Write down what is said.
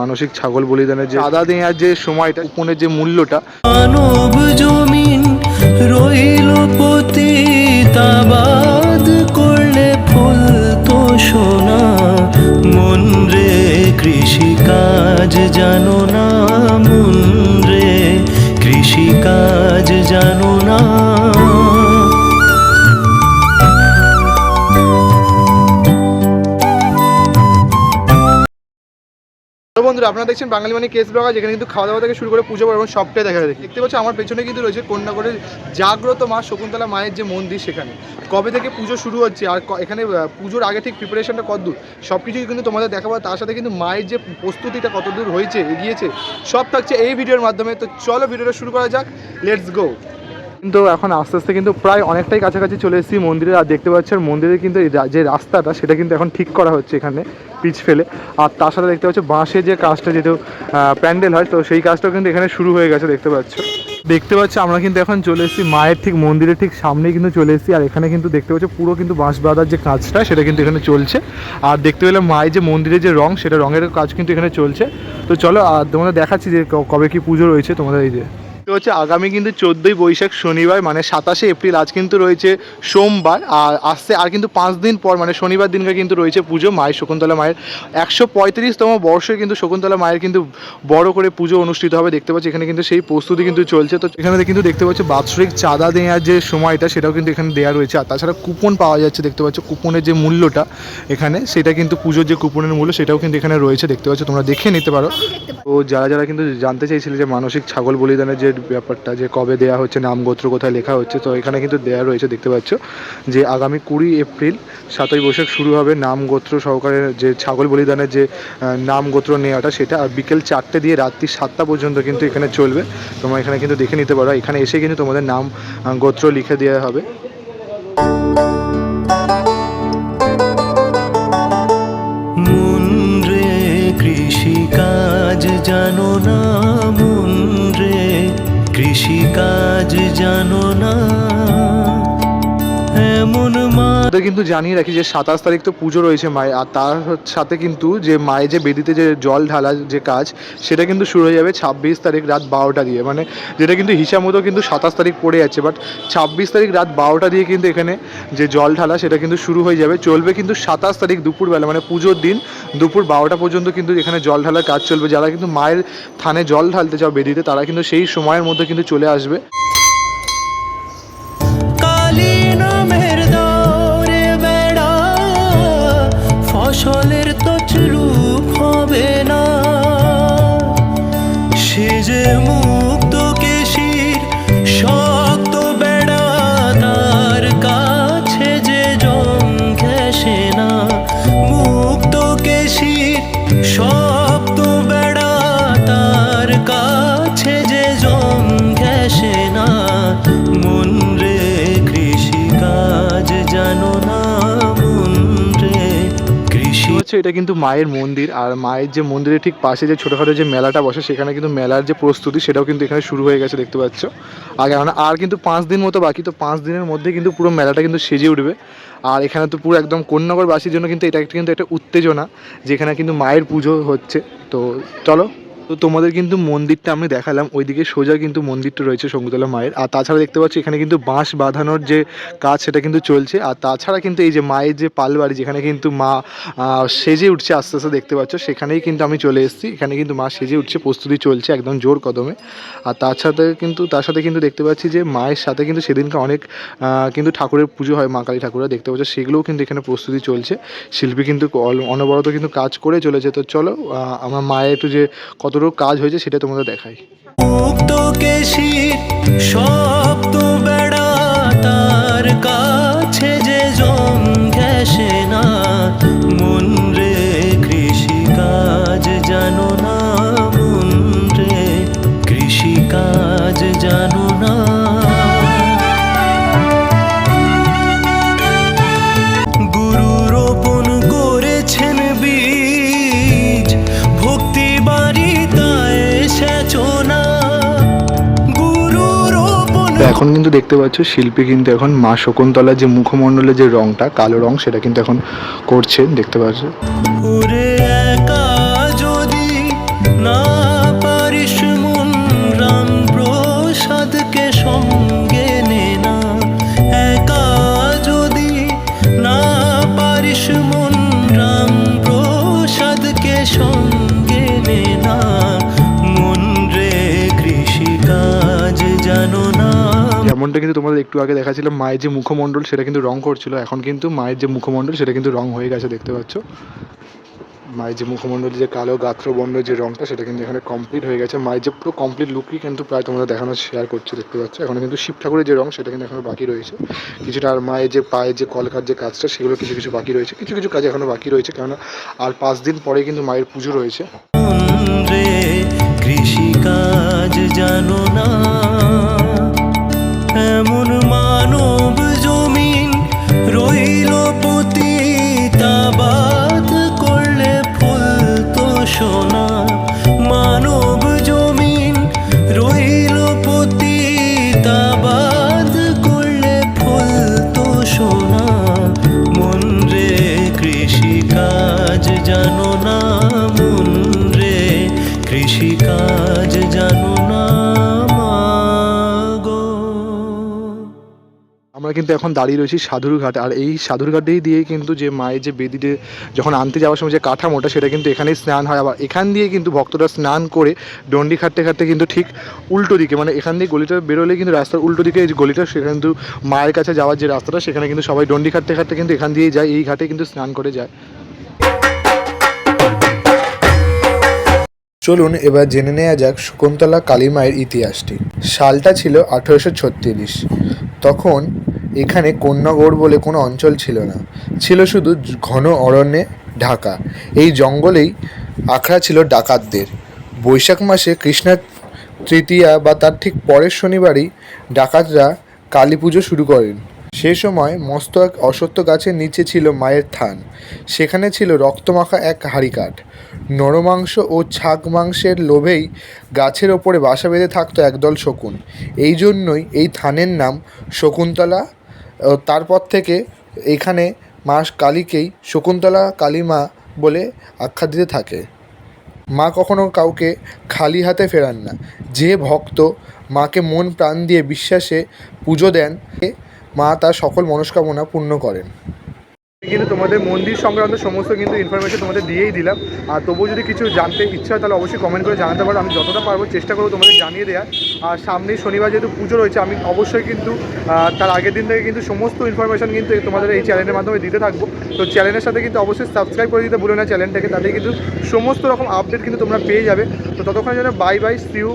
মানসিক ছাগল বলিদানের যে আদা দেওয়ার যে সময়টা, কুপনের যে মূল্যটা। মানব জমিন রইল পতিতাবাদ করলে ফুল তো সোনা। মন রে কৃষিকাজ জানো তো বন্ধুরা, আপনারা দেখছেন বাঙালি মানে কেস ব্লগার যেখানে কিন্তু খাওয়া দাওয়া থেকে শুরু করে পুজো এবং সবটাই দেখা যায়। দেখতে পাচ্ছি, আমার পেছনে কিন্তু রয়েছে কন্যাগড়ের জাগ্রত মা শকুন্তলা মায়ের যে মন্দির সেখানে। কবে থেকে পুজো শুরু হচ্ছে আর এখানে পুজোর আগে ঠিক প্রিপারেশনটা কতদূর? সব কিছুই কিন্তু তোমাদের দেখাবো তার সাথে কিন্তু মায়ের যে প্রস্তুতিটা কতদূর হয়েছে, এগিয়েছে, সব থাকছে এই ভিডিওর মাধ্যমে। তো চলো, ভিডিওটা শুরু করা যাক। লেটস গো কিন্তু এখন আস্তে আস্তে কিন্তু প্রায় অনেকটাই কাছাকাছি চলে এসেছি মন্দিরে। আর দেখতে পাচ্ছেন মন্দিরে কিন্তু যে রাস্তাটা, সেটা কিন্তু এখন ঠিক করা হচ্ছে এখানে, পিচ ফেলে। আর তার সাথে দেখতে পাচ্ছ বাঁশের যে কাজটা যেহেতু প্যান্ডেল হয়, তো সেই কাজটাও কিন্তু এখানে শুরু হয়ে গেছে দেখতে পাচ্ছ দেখতে পাচ্ছ আমরা কিন্তু এখন চলে এসেছি মায়ের ঠিক মন্দিরের ঠিক সামনেই কিন্তু চলে এসেছি। আর এখানে কিন্তু দেখতে পাচ্ছ পুরো কিন্তু বাঁশ বাঁধার যে কাজটা, সেটা কিন্তু এখানে চলছে। আর দেখতে পেলে মায়ের যে মন্দিরের যে রং, সেটা রঙের কাজ কিন্তু এখানে চলছে। তো চলো আর তোমাদের দেখাচ্ছি যে কবে কি পুজো রয়েছে তোমাদের এই যে। তো হচ্ছে আগামী কিন্তু চোদ্দোই বৈশাখ শনিবার মানে সাতাশে এপ্রিল আজ কিন্তু রয়েছে সোমবার, আর আসছে আর কিন্তু পাঁচ দিন পর মানে শনিবার দিনকে কিন্তু রয়েছে পুজো মায়ের, শকুন্তলা মায়ের। একশো পঁয়ত্রিশতম বর্ষে কিন্তু শকুন্তলা মায়ের কিন্তু বড় করে পুজো অনুষ্ঠিত হবে, দেখতে পাচ্ছি এখানে কিন্তু সেই প্রস্তুতি কিন্তু চলছে। তো এখানে কিন্তু দেখতে পাচ্ছি বাৎসরিক চাঁদা দেওয়ার যে সময়টা, সেটাও কিন্তু এখানে দেওয়া রয়েছে। আর তাছাড়া কুপন পাওয়া যাচ্ছে, দেখতে পাচ্ছ কুপনের যে মূল্যটা এখানে, সেটা কিন্তু পুজোর যে কুপনের মূল্য, সেটাও কিন্তু এখানে রয়েছে, দেখতে পাচ্ছ, তোমরা দেখে নিতে পারো। তো যারা যারা কিন্তু জানতে চাইছিলে যে মানসিক ছাগল বলিদানের যে ব্যাপারটা যে কবে দেওয়া হচ্ছে, নাম গোত্র কোথায় লেখা হচ্ছে, তো এখানে কিন্তু দেওয়া রয়েছে, দেখতে পাচ্ছ, যে আগামী কুড়ি এপ্রিল সাতই বৈশাখ শুরু হবে নাম গোত্র সহকারে যে ছাগল বলিদানের যে নাম গোত্র নেওয়াটা, সেটা আর বিকেল চারটে দিয়ে রাত্রি সাতটা পর্যন্ত কিন্তু এখানে চলবে। তোমরা এখানে কিন্তু দেখে নিতে পারো। এখানে এসে কিন্তু তোমাদের নাম গোত্র লিখে দেওয়া হবে। মা আমাদের কিন্তু জানিয়ে রাখি যে সাতাশ তারিখ তো পুজো রয়েছে মায়ের, আর তার সাথে কিন্তু যে মায়ের যে বেদিতে যে জল ঢালা যে কাজ, সেটা কিন্তু শুরু হয়ে যাবে ছাব্বিশ তারিখ রাত বারোটা দিয়ে। মানে যেটা কিন্তু হিসাব মতো কিন্তু সাতাশ তারিখ পড়ে যাচ্ছে বাট ছাব্বিশ তারিখ রাত বারোটা দিয়ে কিন্তু এখানে যে জল ঢালা, সেটা কিন্তু শুরু হয়ে যাবে। চলবে কিন্তু সাতাশ তারিখ দুপুরবেলা মানে পুজোর দিন দুপুর বারোটা পর্যন্ত কিন্তু এখানে জল ঢালার কাজ চলবে। যারা কিন্তু মায়ের থানে জল ঢালতে চাও বেদিতে, তারা কিন্তু সেই সময়ের মধ্যে কিন্তু চলে আসবে। সে যে হচ্ছে এটা কিন্তু মায়ের মন্দির। আর মায়ের যে মন্দিরের ঠিক পাশে যে ছোটোখাটো যে মেলাটা বসে, সেখানে কিন্তু মেলার যে প্রস্তুতি, সেটাও কিন্তু এখানে শুরু হয়ে গেছে দেখতে পাচ্ছ। আগে আর কিন্তু পাঁচ দিন মতো বাকি, তো পাঁচ দিনের মধ্যে কিন্তু পুরো মেলাটা কিন্তু সেজে উঠবে। আর এখানে তো পুরো একদম কন্যাগরবাসীর জন্য কিন্তু এটা কিন্তু একটা উত্তেজনা, যেখানে কিন্তু মায়ের পুজো হচ্ছে। তো চলো তো তোমাদের কিন্তু মন্দিরটা আমি দেখালাম, ওইদিকে সোজা কিন্তু মন্দিরটা রয়েছে শঙ্কুতলা মায়ের। আর তাছাড়া দেখতে পাচ্ছি এখানে কিন্তু বাঁশ বাঁধানোর যে কাজ সেটা কিন্তু চলছে। আর তাছাড়া কিন্তু এই যে মায়ের যে পালবাড়ি, যেখানে কিন্তু মা সেজে উঠছে আস্তে আস্তে দেখতে পাচ্ছ, সেখানেই কিন্তু আমি চলে এসেছি। এখানে কিন্তু মা সেজে উঠছে, প্রস্তুতি চলছে একদম জোর কদমে। আর তার সাথে কিন্তু, তার সাথে কিন্তু দেখতে পাচ্ছি যে মায়ের সাথে কিন্তু সেদিনকে অনেক কিন্তু ঠাকুরের পুজো হয়, মা কালী ঠাকুরের দেখতে পাচ্ছ, সেগুলোও কিন্তু এখানে প্রস্তুতি চলছে। শিল্পী কিন্তু অনবরত কিন্তু কাজ করে চলেছে। তো চলো আমার মায়ের একটু যে কতটুকু কাজ হয়েছে সেটা তোমাদের দেখাই। মুক্ত কেশির শক্ত বেড়া, তার কাছে যে জম ঘেসে না। এখন কিন্তু দেখতে পাচ্ছ শিল্পী কিন্তু এখন মা শকুন্তলার যে মুখমণ্ডলের যে রংটা, কালো রং, সেটা কিন্তু এখন করছে, দেখতে পাচ্ছ। যেমনটা কিন্তু তোমাদের একটু আগে দেখাচ্ছিলাম মায়ের যে মুখমণ্ডল সেটা কিন্তু রং করছিল। এখন কিন্তু মায়ের যে মুখমণ্ডল সেটা কিন্তু রং হয়ে গেছে, দেখতে পাচ্ছ? মায়ের যে মুখমণ্ডল, যে কালো গাত্রবর্ণ যে রংটা, সেটা কিন্তু এখানে কমপ্লিট হয়ে গেছে। মায়ের যে পুরো কমপ্লিট লুকই কিন্তু প্রায় তোমাদের দেখানো শেয়ার করছে, দেখতে পাচ্ছ? এখন কিন্তু শিব ঠাকুরের যে রং, সেটা কিন্তু এখনও বাকি রয়েছে। কিছুটা আর মায়ের যে পায়ের যে কলকার যে কাজটা, সেগুলো কিছু কিছু বাকি রয়েছে। কিছু কিছু কাজ এখনও বাকি রয়েছে, কেননা আর পাঁচ দিন পরে কিন্তু মায়ের পুজো রয়েছে। কৃষিকাজ জানো না। আমরা কিন্তু এখন দাঁড়িয়ে রয়েছি সাধুর ঘাট। আর এই সাধুর ঘাটেই দিয়েই কিন্তু যে মায়ের যে বেদিতে যখন আনতে যাওয়ার সময় যে কাঠামোটা, সেটা কিন্তু এখানেই স্নান হয়। আবার এখান দিয়ে কিন্তু ভক্তরা স্নান করে ডন্ডি খাটতে খাটতে কিন্তু ঠিক উল্টো দিকে মানে এখান দিয়ে গলিটা বেরোলে কিন্তু রাস্তার উল্টো দিকে এই গলিটা, সেখানে কিন্তু মায়ের কাছে যাওয়ার যে রাস্তাটা, সেখানে কিন্তু সবাই ডন্ডি খাটতে খাটতে কিন্তু এখান দিয়েই যায়, এই ঘাটে কিন্তু স্নান করে যায়। চলুন এবার জেনে নেওয়া যাক শকুন্তলা কালী মায়ের ইতিহাসটি। সালটা ছিল আঠেরোশো ছত্রিশ। তখন এখানে কন্যাগড় বলে কোনো অঞ্চল ছিল না। ছিল শুধু ঘন অরণ্যে ঢাকা। এই জঙ্গলেই আখড়া ছিল ডাকাতদের। বৈশাখ মাসে কৃষ্ণা তৃতীয়া বা তার ঠিক পরের শনিবারই ডাকাতরা কালী পুজো শুরু করেন। সে সময় মস্ত এক অসত্য গাছের নিচে ছিল মায়ের থান। সেখানে ছিল রক্তমাখা এক হাঁড়ি কাঠ নরমাংস ও ছাগ মাংসের লোভেই গাছের ওপরে বাসা বেঁধে থাকতো একদল শকুন। এই জন্যই এই থানের নাম শকুন্তলা তারপর থেকে এখানে মা কালীকেই শকুন্তলা কালী মা বলে আখ্যা দিতে থাকে। মা কখনো কাউকে খালি হাতে ফেরান না। যে ভক্ত মাকে মন প্রাণ দিয়ে বিশ্বাসে পুজো দেন, মা তার সকল মনস্কামনা পূর্ণ করেন। কিন্তু তোমাদের মন্দির সংক্রান্ত সমস্ত কিন্তু ইনফরমেশন তোমাদের দিয়েই দিলাম। আর তবুও যদি কিছু জানতে ইচ্ছা হয়, তাহলে অবশ্যই কমেন্ট করে জানাতে পারো। আমি যতটা পারব চেষ্টা করব তোমাদের জানিয়ে দেওয়ার। আর সামনেই শনিবার যেহেতু পুজো রয়েছে, আমি অবশ্যই কিন্তু তার আগের দিন থেকে কিন্তু সমস্ত ইনফরমেশন কিন্তু তোমাদের এই চ্যানেলের মাধ্যমে দিতে থাকব। তো চ্যানেলের সাথে কিন্তু অবশ্যই সাবস্ক্রাইব করে দিতে ভুলো না চ্যানেলটাকে তাতে কিন্তু সমস্ত রকম আপডেট কিন্তু তোমরা পেয়ে যাবে। তো ততক্ষণের জন্য বাই বাই সিউ